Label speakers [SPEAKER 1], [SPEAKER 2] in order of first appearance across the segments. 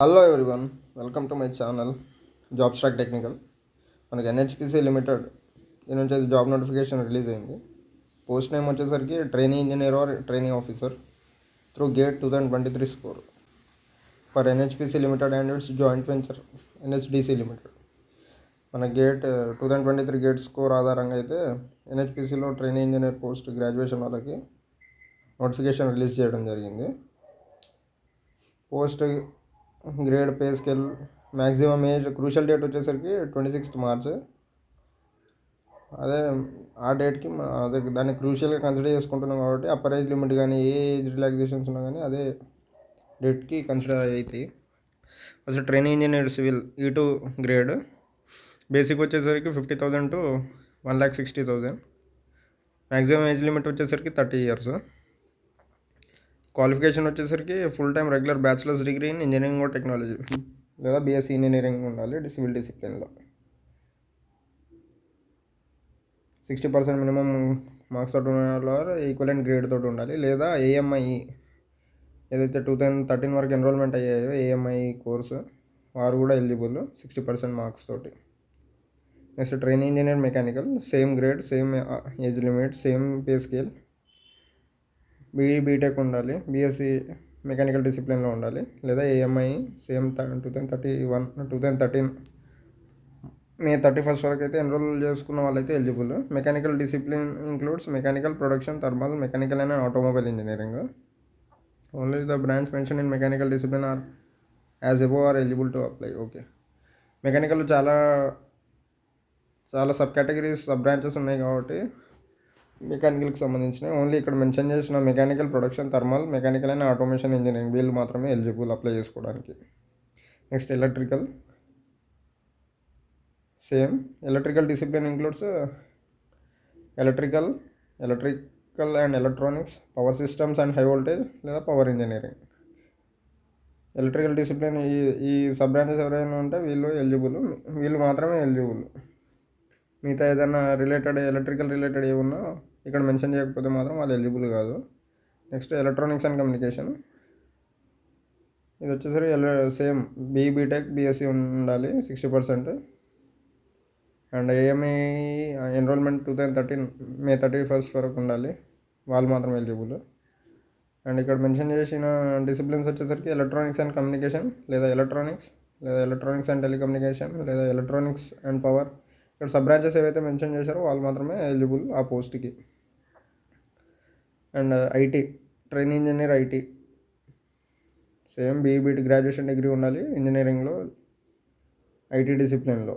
[SPEAKER 1] Hello everyone welcome to my channel job స్ట్రాక్ technical మనకి NHPC limited దీని నుంచి job notification release అయింది. Post name వచ్చేసరికి training engineer or training officer through gate two thousand twenty three score for NHPC limited and its joint venture NHDC limited మన gate two thousand twenty three gate score ఆధారంగా అయితే ఎన్హెచ్పిసిలో training engineer post graduation వాళ్ళకి notification release చేయడం జరిగింది. Post grade pay scale maximum age crucial date వచ్చేసరికి twenty sixth March. అదే ఆ డేట్కి అదే దాన్ని క్రూషియల్గా కన్సిడర్ చేసుకుంటున్నాం కాబట్టి అప్పర్ ఏజ్ లిమిట్ కానీ ఏ ఏజ్ రిలాక్సేషన్స్ ఉన్నా కానీ అదే డేట్కి కన్సిడర్ అవుతాయి అసలు training engineer civil E two grade. Basic వచ్చేసరికి fifty thousand to one lakh sixty thousand maximum age limit వచ్చేసరికి థర్టీ ఇయర్స్. క్వాలిఫికేషన్ వచ్చేసరికి full time regular bachelors degree in engineering or technology. లేదా బీఎస్సీ ఇంజనీరింగ్ ఉండాలి civil డిసిప్లిన్లో. Sixty percent minimum marks తోటి ఉండాలి equivalent grade తోటి ఉండాలి. లేదా ఏఎంఐ ఏదైతే టూ థౌజండ్ థర్టీన్ వరకు ఎన్రోల్మెంట్ అయ్యాయో ఏఎంఐ కోర్సు వారు కూడా ఎలిజిబుల్ సిక్స్టీ పర్సెంట్ మార్క్స్ తోటి. Next training engineer mechanical same grade same age limit same pay scale. BE BTech ఉండాలి. బీఎస్సీ మెకానికల్ డిసిప్లిన్లో ఉండాలి. లేదా AMI same two thousand thirty one two thousand thirteen May thirty first వరకు అయితే enrol చేసుకున్న వాళ్ళైతే eligible mechanical discipline includes mechanical production thermal mechanical and automobile engineering only the branch mention in mechanical discipline or as above are eligible to apply okay mechanical చాలా చాలా sub categories sub branches ఉన్నాయి కాబట్టి మెకానికల్కి సంబంధించిన only ఇక్కడ mention చేసిన mechanical production thermal mechanical and automation engineering వీళ్ళు మాత్రమే eligible apply చేసుకోవడానికి. Next electrical. Same. Electrical discipline includes electrical electrical and electronics power systems and high voltage లేదా పవర్ ఇంజనీరింగ్. ఎలక్ట్రికల్ డిసిప్లిన్ ఈ ఈ సబ్ బ్రాంచెస్ ఎవరైనా ఉంటే వీళ్ళు ఎలిజిబుల్. వీళ్ళు మాత్రమే ఎలిజిబుల్. మిగతా ఏదైనా రిలేటెడ్ ఎలక్ట్రికల్ రిలేటెడ్ ఏమన్నా ఇక్కడ మెన్షన్ చేయకపోతే మాత్రం వాళ్ళు ఎలిజిబుల్ కాదు. Next electronics and communication. ఇది వచ్చేసరికి సేమ్ బీ బీటెక్ బీఎస్సీ ఉండాలి sixty percent. And AMI enrolment two thousand thirteen May thirty first వరకు ఉండాలి. వాళ్ళు మాత్రం ఎలిజిబుల్. అండ్ ఇక్కడ మెన్షన్ చేసిన డిసిప్లిన్స్ వచ్చేసరికి ఎలక్ట్రానిక్స్ అండ్ కమ్యూనికేషన్ లేదా ఎలక్ట్రానిక్స్ లేదా ఎలక్ట్రానిక్స్ అండ్ టెలికమ్యూనికేషన్ లేదా ఎలక్ట్రానిక్స్ అండ్ పవర్. ఇక్కడ సబ్ బ్రాంచెస్ ఏవైతే మెన్షన్ చేశారో వాళ్ళు మాత్రమే ఎలిజిబుల్ ఆ పోస్ట్కి. And IT train engineer IT. Same BE BT graduation degree ఉండాలి ఇంజనీరింగ్లో IT డిసిప్లిన్లో.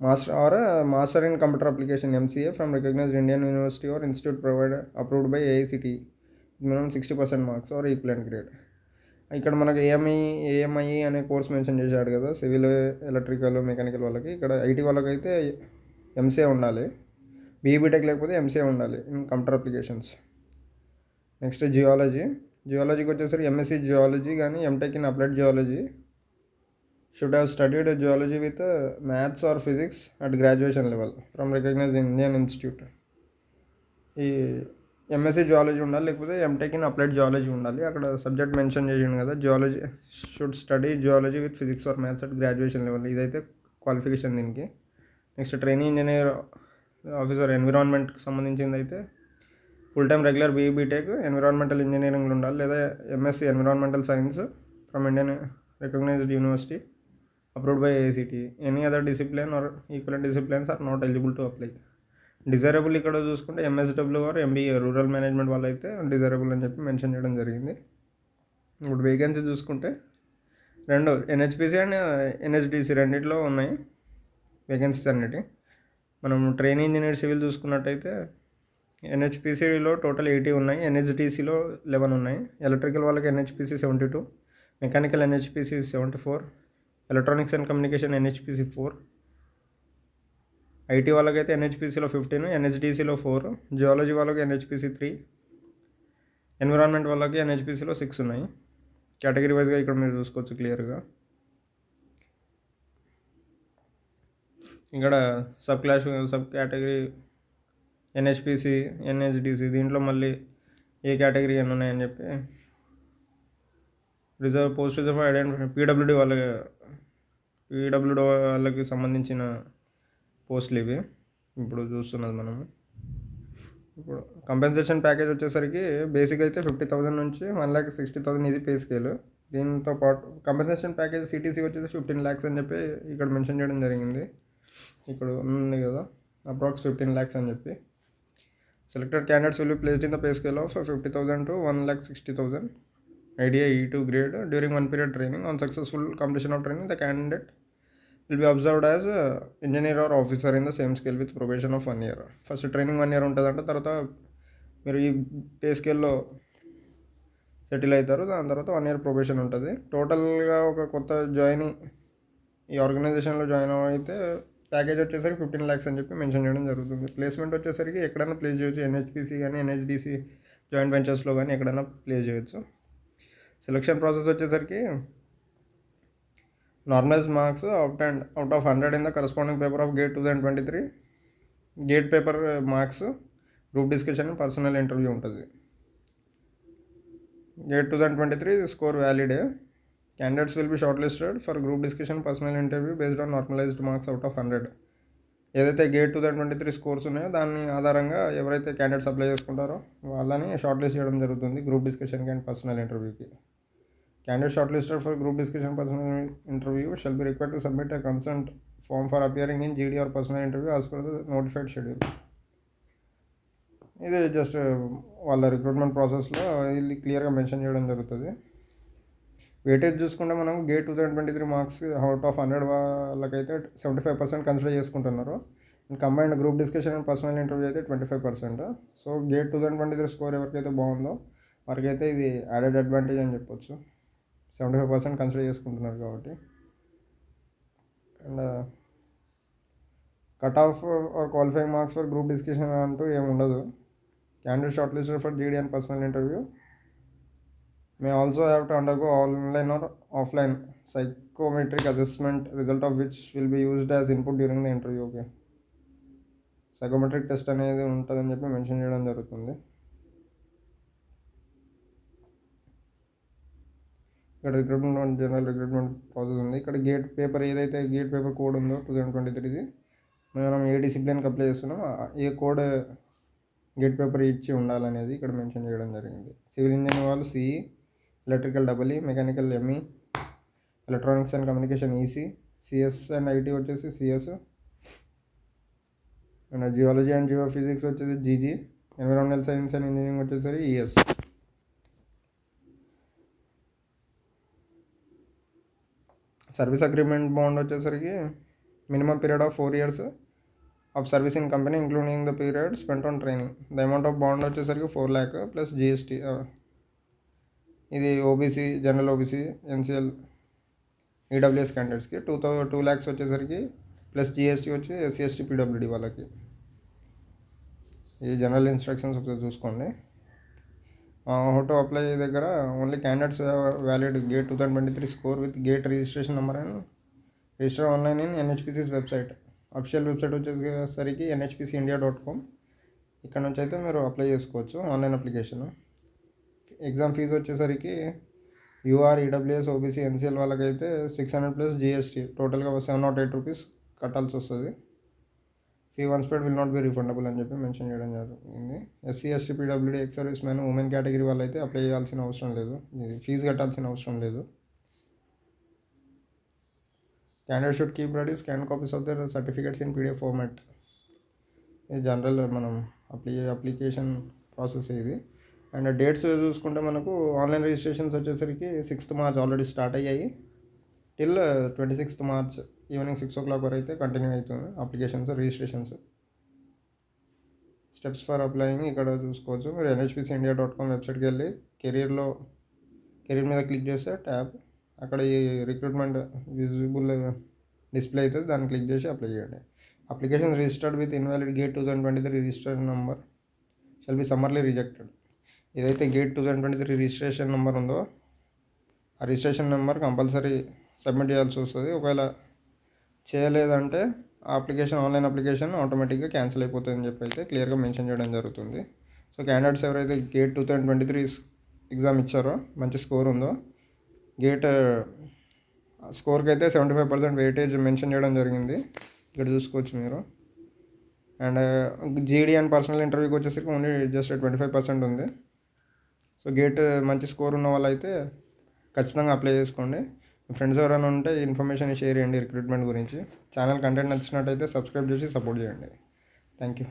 [SPEAKER 1] Master or master in computer application MCA from recognised Indian university or institute provide approved by AICTE minimum sixty percent marks or equivalent grade. ఇక్కడ మనకి AMI AMI అనే course mention చేశాడు కదా civil electrical mechanical వాళ్ళకి. ఇక్కడ IT వాళ్ళకైతే MCA ఉండాలి. బీబీటెక్ లేకపోతే ఎంసీఏ ఉండాలి in computer applications. Next geology. జియాలజీకి వచ్చేసరికి ఎంఎస్సి జియాలజీ కానీ MTech in applied geology. Should have studied geology with maths or physics at graduation level from recognise Indian institute ఈ MSc zoology ఉండాలి లేకపోతే MTech in applied zoology ఉండాలి. అక్కడ subject mention చేసిండు కదా zoology should study zoology with physics or maths at graduation level ఇదైతే qualification దీనికి. Next training engineer officer ఎన్విరాన్మెంట్కి సంబంధించింది అయితే full time regular BE BTech environmental ఇంజనీరింగ్లో ఉండాలి లేదా MSc environmental science from Indian recognised university approved by ACT any other discipline or equal disciplines are not eligible to apply desirable ఇక్కడ చూసుకుంటే MSW or MBA rural management వాళ్ళు అయితే desirable అని చెప్పి mention చేయడం జరిగింది. ఇప్పుడు వేకెన్సీ చూసుకుంటే రెండు ఎన్హెచ్పిసి అండ్ ఎన్హెచ్డిసి రెండిట్లో ఉన్నాయి వేకెన్సీస్ అన్నిటి. మనం ట్రైన్ ఇంజనీర్ సివిల్ చూసుకున్నట్టయితే ఎన్హెచ్పిసిలో టోటల్ ఎయిటీ ఉన్నాయి ఎన్హెచ్డిసిలో లెవెన్ ఉన్నాయి. ఎలక్ట్రికల్ వాళ్ళకి NHPC seventy two mechanical NHPC seventy four electronics and communication NHPC four IT వాళ్ళకైతే ఎన్హెచ్పిసిలో ఫిఫ్టీన్ ఎన్హెచ్డిసిలో ఫోర్ జియాలజీ వాళ్ళకి ఎన్హెచ్పిసి త్రీ ఎన్విరాన్మెంట్ వాళ్ళకి ఎన్హెచ్పిసిలో సిక్స్ ఉన్నాయి. కేటగిరీ వైజ్గా ఇక్కడ మీరు చూసుకోవచ్చు క్లియర్గా. ఇక్కడ sub class sub category NHPC NHDC దీంట్లో మళ్ళీ ఏ కేటగిరీ అని ఉన్నాయని చెప్పి reserve post reserve identify PWD వాళ్ళ పీడబ్ల్యూడి వాళ్ళకి సంబంధించిన పోస్టులు ఇవి. ఇప్పుడు చూస్తున్నది మనము. ఇప్పుడు కంపెన్సేషన్ ప్యాకేజ్ వచ్చేసరికి బేసిక్ అయితే ఫిఫ్టీ థౌసండ్ నుంచి వన్ ల్యాక్ సిక్స్టీ థౌసండ్ ఇది పే స్కేల్. దీంతో పాటు కంపెన్సేషన్ ప్యాకేజ్ సిటీసీ వచ్చేసి ఫిఫ్టీన్ ల్యాక్స్ అని చెప్పి ఇక్కడ మెన్షన్ చేయడం జరిగింది. ఇక్కడ ఉంది కదా అప్రాక్స్ ఫిఫ్టీన్ ల్యాక్స్ అని చెప్పి. Selected candidates will placed in the pay scale of fifty thousand to one lakh sixty thousand. IDA E two grade. During one period training. On successful completion of training the candidate will be absorbed as engineer or officer in the same scale with probation of one year first training one year ఉంటుందంటే తర్వాత మీరు ఈ pay స్కేల్లో settle అవుతారు దాని తర్వాత one year probation ఉంటుంది. టోటల్గా ఒక కొత్త జాయిన్ ఈ ఆర్గనైజేషన్లో జాయిన్ అయితే ప్యాకేజ్ వచ్చేసరికి ఫిఫ్టీన్ ల్యాక్స్ అని చెప్పి మెన్షన్ చేయడం జరుగుతుంది. ప్లేస్మెంట్ వచ్చేసరికి ఎక్కడైనా ప్లేస్ చేయొచ్చు. ఎన్హెచ్పిసి కానీ ఎన్హెచ్డిసి జాయింట్ వెంచర్స్లో కానీ ఎక్కడైనా ప్లేస్ చేయొచ్చు. సెలక్షన్ ప్రాసెస్ వచ్చేసరికి normalise marks out and out of hundred in the corresponding paper of gate two thousand twenty three gate paper marks group discussion personal interview ఉంటుంది. Gate two thousand twenty three score valid candidates will be shortlisted for group discussion personal interview based on normalised marks out of hundred ఏదైతే gate two thousand twenty three scores ఉన్నాయో దాని ఆధారంగా ఎవరైతే candidates apply చేసుకుంటారో వాళ్ళని short list చేయడం జరుగుతుంది group డిస్కషన్కి అండ్ పర్సనల్ ఇంటర్వ్యూకి candidate shortlisted for group discussion personal interview shall be required to submit a consent form for appearing in GD or personal interview as per the notified schedule ఇది just వాళ్ళ recruitment ప్రాసెస్లో ఇది క్లియర్గా mention చేయడం జరుగుతుంది. Weightage చూసుకుంటే మనం gate two thousand twenty three marks out of hundred వాళ్ళకైతే సెవెంటీ ఫైవ్ పర్సెంట్ కన్సిడర్ చేసుకుంటున్నారు. And combined group discussion and personal interview అయితే twenty five percent so gate two thousand twenty three score ఎవరికైతే బాగుందో వారికైతే ఇది added advantage అని చెప్పొచ్చు. Seventy five percent consider చేసుకుంటున్నారు కాబట్టి. And cut off or qualifying marks for group discussion అంటూ ఏమి ఉండదు. Candidate shortlisted for GD and personal interview may also have to undergo online or offline psychometric assessment result of which will be used as input during the interview okay psychometric test అనేది ఉంటుందని చెప్పి mention చేయడం జరుగుతుంది. ఇక్కడ recruitment general recruitment process ఉంది. ఇక్కడ gate paper ఏదైతే gate paper code ఉందో టూ థౌసండ్ ట్వంటీ త్రీది మనం ఏ డిసిప్లిన్కి అప్లై చేస్తున్నాం ఏ కోడ్ గేట్ పేపర్ ఇచ్చి ఉండాలనేది ఇక్కడ మెన్షన్ చేయడం జరిగింది. సివిల్ ఇంజనీర్ వాళ్ళు CE electrical double E mechanical ME electronics and communication EC CS and IT వచ్చేసి CS and geology and geo physics వచ్చేసి GG environmental science and engineering వచ్చేసరికి ఈఎస్ సర్వీస్ అగ్రిమెంట్ బాండ్ వచ్చేసరికి minimum period of four years of service in company including the period spent on training the amount of bond వచ్చేసరికి four lakh plus GST ఇది OBC general OBC NCL EWS క్యాండిడేట్స్కి two thou two lakhs వచ్చేసరికి plus GST వచ్చి SC ST PWD వాళ్ళకి. ఈ general instructions ఒకసారి చూసుకోండి. Auto apply apply దగ్గర only candidates valid GATE two thousand twenty three score with GATE registration number and register online in NHPC's website official website వచ్చేసరికి NHPC India dot com ఇక్కడ నుంచి అయితే మీరు అప్లై చేసుకోవచ్చు online application exam fee వచ్చేసరికి UR EWS OBC NCL వాళ్ళకైతే six hundred plus GST టోటల్గా seven nought eight rupees కట్టాల్సి వస్తుంది. Fee once paid will not be refundable అని చెప్పి మెన్షన్ చేయడం జరిగింది. SC ST PWD ex serviceman women category అయితే అప్లై చేయాల్సిన అవసరం లేదు. ఇది ఫీజు కట్టాల్సిన అవసరం లేదు. Candidate should keep ready scan copies of their certificates in PDF format ఇది జనరల్ మనం అప్లై అప్లికేషన్ ప్రాసెస్ ఇది. అండ్ డేట్స్ చూసుకుంటే మనకు ఆన్లైన్ రిజిస్ట్రేషన్స్ వచ్చేసరికి సిక్స్త్ మార్చ్ ఆల్రెడీ స్టార్ట్ అయ్యాయి. Till twenty sixth March evening six o'clock వరకు అయితే continue అవుతుంది applications registrations steps for applying ఇక్కడ చూసుకోవచ్చు. మీరు ఎన్హెచ్పిసి ఇండియా డాట్ కామ్ వెబ్సైట్కి వెళ్ళి కెరీర్లో కెరీర్ మీద క్లిక్ చేస్తే ట్యాబ్ అక్కడ ఈ రిక్రూట్మెంట్ విజిబుల్ డిస్ప్లే అవుతుంది దాన్ని క్లిక్ చేసి అప్లై చేయండి. Application registered with invalid GATE two thousand twenty three registered number shall be summarily rejected ఏదైతే GATE two thousand twenty three registration number ఉందో ఆ రిజిస్ట్రేషన్ నెంబర్ కంపల్సరీ సబ్మిట్ చేయాల్సి వస్తుంది. ఒకవేళ చేయలేదంటే ఆ అప్లికేషన్ ఆన్లైన్ అప్లికేషన్ ఆటోమేటిక్గా క్యాన్సిల్ అయిపోతుందని చెప్పి అయితే క్లియర్గా మెన్షన్ చేయడం జరుగుతుంది. సో క్యాండిడేట్స్ ఎవరైతే GATE two thousand twenty three exam ఇచ్చారో మంచి స్కోర్ ఉందో గేట్ స్కోర్కి అయితే seventy five percent weightage mention చేయడం జరిగింది. ఇక్కడ చూసుకోవచ్చు మీరు. అండ్ జీడీ అండ్ పర్సనల్ ఇంటర్వ్యూకి వచ్చేసరికి only just twenty five percent ఉంది. సో గేట్ మంచి స్కోర్ ఉన్న వాళ్ళైతే ఖచ్చితంగా అప్లై చేసుకోండి. ఫ్రెండ్స్ ఎవరైనా ఉంటే ఇన్ఫర్మేషన్ షేర్ చేయండి రిక్రూట్మెంట్ గురించి. ఛానల్ కంటెంట్ నచ్చినట్టయితే సబ్స్క్రైబ్ చేసి సపోర్ట్ చేయండి. Thank you.